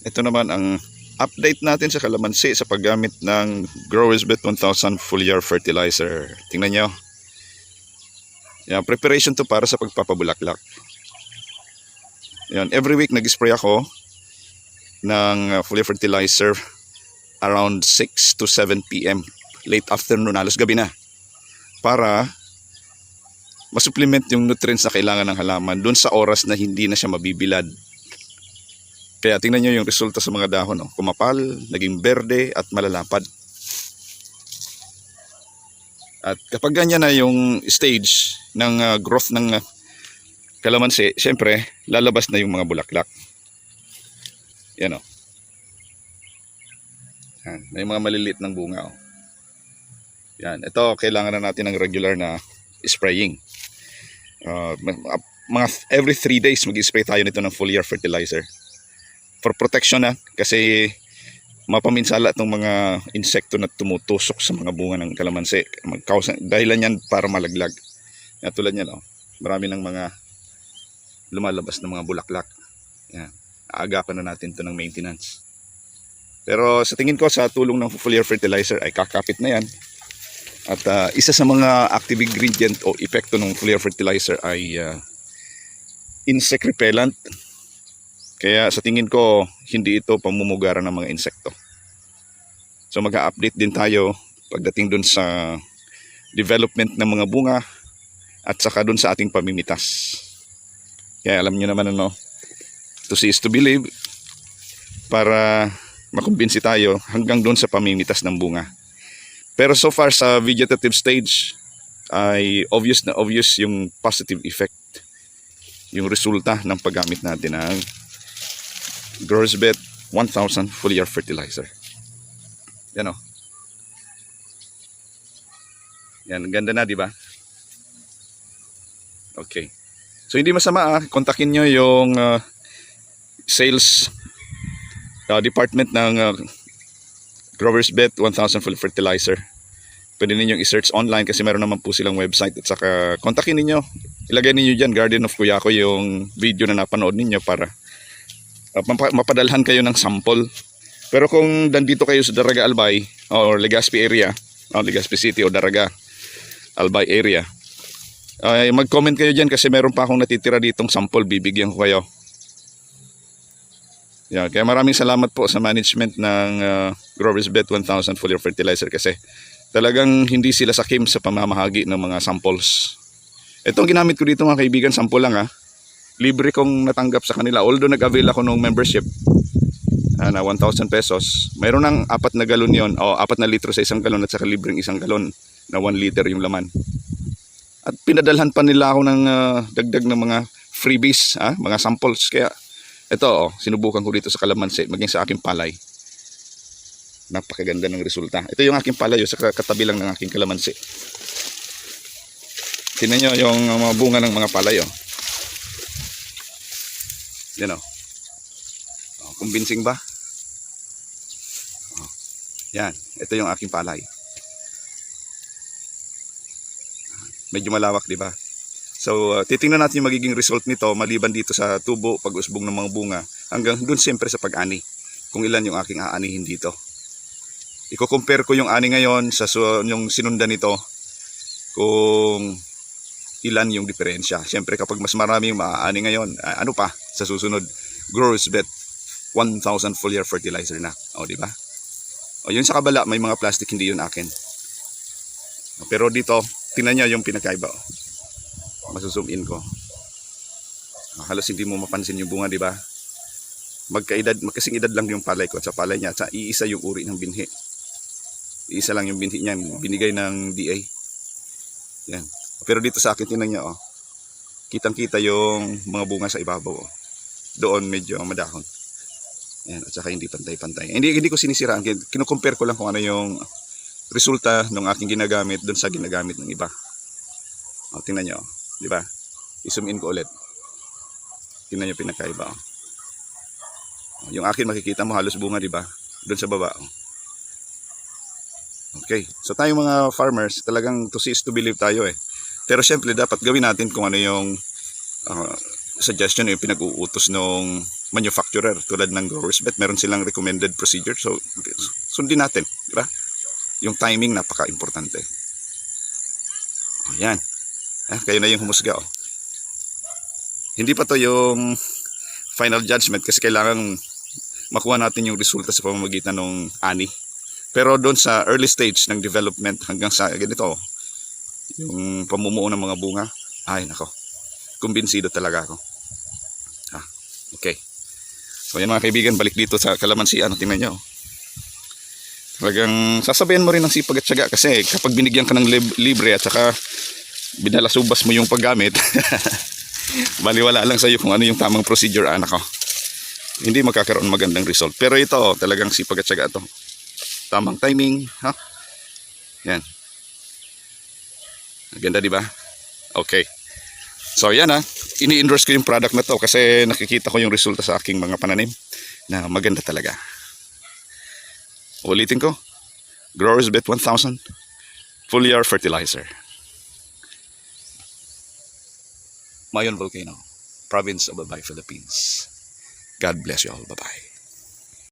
Ito naman ang update natin sa kalamansi sa paggamit ng Growers Bet 1000 foliar fertilizer. Tingnan nyo. Yan, preparation to para sa pagpapabulaklak. Yan, every week nag-spray ako ng uh, foliar fertilizer around 6 to 7 p.m. Late afternoon, halos gabi na. Para masupplement yung nutrients na kailangan ng halaman doon sa oras na hindi na siya mabibilad. Kaya tingnan nyo yung resulta sa mga dahon. Oh. Kumapal, naging berde at malalapad. At kapag ganyan na yung stage ng uh, growth ng uh, kalamansi, syempre, lalabas na yung mga bulaklak. Yan o. Yan, may mga maliliit ng bunga. Oh. Yan, ito kailangan na natin ng regular na spraying. Uh, mga every 3 days mag-spray tayo nito ng foliar fertilizer for protection na kasi mapaminsala itong mga insekto na tumutusok sa mga bunga ng kalamansi. Magkausa, dahilan yan para malaglag. Yan, tulad yan, oh. marami ng mga lumalabas ng mga bulaklak. Yan. Aagapan na natin to ng maintenance. Pero sa tingin ko sa tulong ng foliar fertilizer ay kakapit na yan. At ah, isa sa mga active ingredient o epekto ng foliar fertilizer ay ah, insect repellent kaya sa tingin ko, hindi ito pamumugaran ng mga insekto. So mag-update din tayo pagdating dun sa development ng mga bunga at saka dun sa ating pamimitas. Kaya alam nyo naman ano, to see is to believe para makumbinsi tayo hanggang dun sa pamimitas ng bunga. Pero so far sa vegetative stage ay obvious na obvious yung positive effect yung resulta ng paggamit natin ng Grossbet 1000 foliar fertilizer. Yan o. Yan, ganda na, di ba? Okay. So hindi masama ah, kontakin nyo yung ah, sales ah, department ng uh, Growers Bet 1000 full fertilizer. Pwede ninyong i-search online kasi meron naman po silang website at saka kontakin ninyo. Ilagay ninyo dyan, Guardian of Kuyako, yung video na napanood ninyo para uh, mapa- mapadalhan kayo ng sample. Pero kung nandito kayo sa Daraga Albay or Legazpi area, o Legazpi City o Daraga Albay area, ay mag-comment kayo dyan kasi meron pa akong natitira ditong sample, bibigyan ko kayo. Yeah, kaya maraming salamat po sa management ng uh, Growers Bet 1000 Foliar Fertilizer kasi talagang hindi sila sakim sa pamamahagi ng mga samples. Itong ginamit ko dito mga kaibigan, sample lang ha libre kong natanggap sa kanila. Although nag-avail ako ng membership ah, na 1,000 pesos, mayroon ng apat na galon yon o apat na litro sa isang galon at saka libreng isang galon na 1 liter yung laman. At pinadalhan pa nila ako ng ah, dagdag ng mga freebies, ah, mga samples. Kaya ito, oh, sinubukan ko dito sa kalamansi, maging sa aking palay. Napakaganda ng resulta. Ito yung aking palay, oh, sa katabi lang ng aking kalamansi. Tingnan nyo yung mga bunga ng mga palay. Yan o. Oh, convincing ba? Oh. Yan. Ito yung aking palay. Medyo malawak, di ba? So, uh, titingnan natin yung magiging result nito maliban dito sa tubo, pag-usbong ng mga bunga, hanggang dun siyempre sa pag-ani. Kung ilan yung aking aanihin dito. Iko-compare ko yung ani ngayon sa yung sinundan nito kung ilan yung diferensya. Siyempre kapag mas marami yung maaani ngayon, ah, ano pa sa susunod? Growers Bet 1,000 foliar fertilizer na. O, di ba? O, yun sa kabala, may mga plastic, hindi yun akin. Pero dito, tingnan nyo yung pinakaiba. O. Masuzoom in ko. O, halos hindi mo mapansin yung bunga, di ba? Magkaedad, magkasing edad lang yung palay ko at sa palay niya. Sa iisa yung uri ng binhi. Iisa lang yung binhi niya. Binigay ng DA. Yan. Pero dito sa akin, tingnan niya, oh. Kitang-kita yung mga bunga sa ibabaw, oh. Doon medyo madahon. Yan, at saka hindi pantay-pantay. Hindi, hindi ko sinisiraan. Kin- Kinukompare ko lang kung ano yung resulta ng aking ginagamit doon sa ginagamit ng iba. O, tingnan nyo, oh. di ba? I-zoom in ko ulit. Tingnan nyo pinakaiba, oh. Yung akin makikita mo halos bunga, di ba? Doon sa baba, oh. Okay. So tayo mga farmers, talagang to see is to believe tayo eh. Pero syempre dapat gawin natin kung ano yung uh, suggestion yung pinag-uutos ng manufacturer tulad ng Growers Bet, meron silang recommended procedure. So, sundin natin. Diba? Yung timing, napaka-importante. Ayan. Ah, kayo na yung humusga. Oh. Hindi pa to yung final judgment kasi kailangan makuha natin yung resulta sa pamamagitan ng ani. Pero doon sa early stage ng development hanggang sa ganito, yung pamumuo ng mga bunga, ay nako, kumbinsido talaga ako. Ah, okay. So yan mga kaibigan, balik dito sa kalamansi, ano, tingnan nyo. Talagang sasabayan mo rin ng sipag at syaga kasi kapag binigyan ka ng lib- libre at saka binalasubas mo yung paggamit, baliwala lang sa'yo kung ano yung tamang procedure, anak ko. Hindi magkakaroon magandang result. Pero ito, talagang sipag at syaga ito. Tamang timing, ha? Yan. Ganda, di ba? Okay. So, yan ha. Ini-endorse ko yung product na to kasi nakikita ko yung resulta sa aking mga pananim na maganda talaga. Ulitin ko. Growers Bet 1000 Foliar Fertilizer. Mayon Volcano, Province of Babay, Philippines. God bless you all. Bye-bye.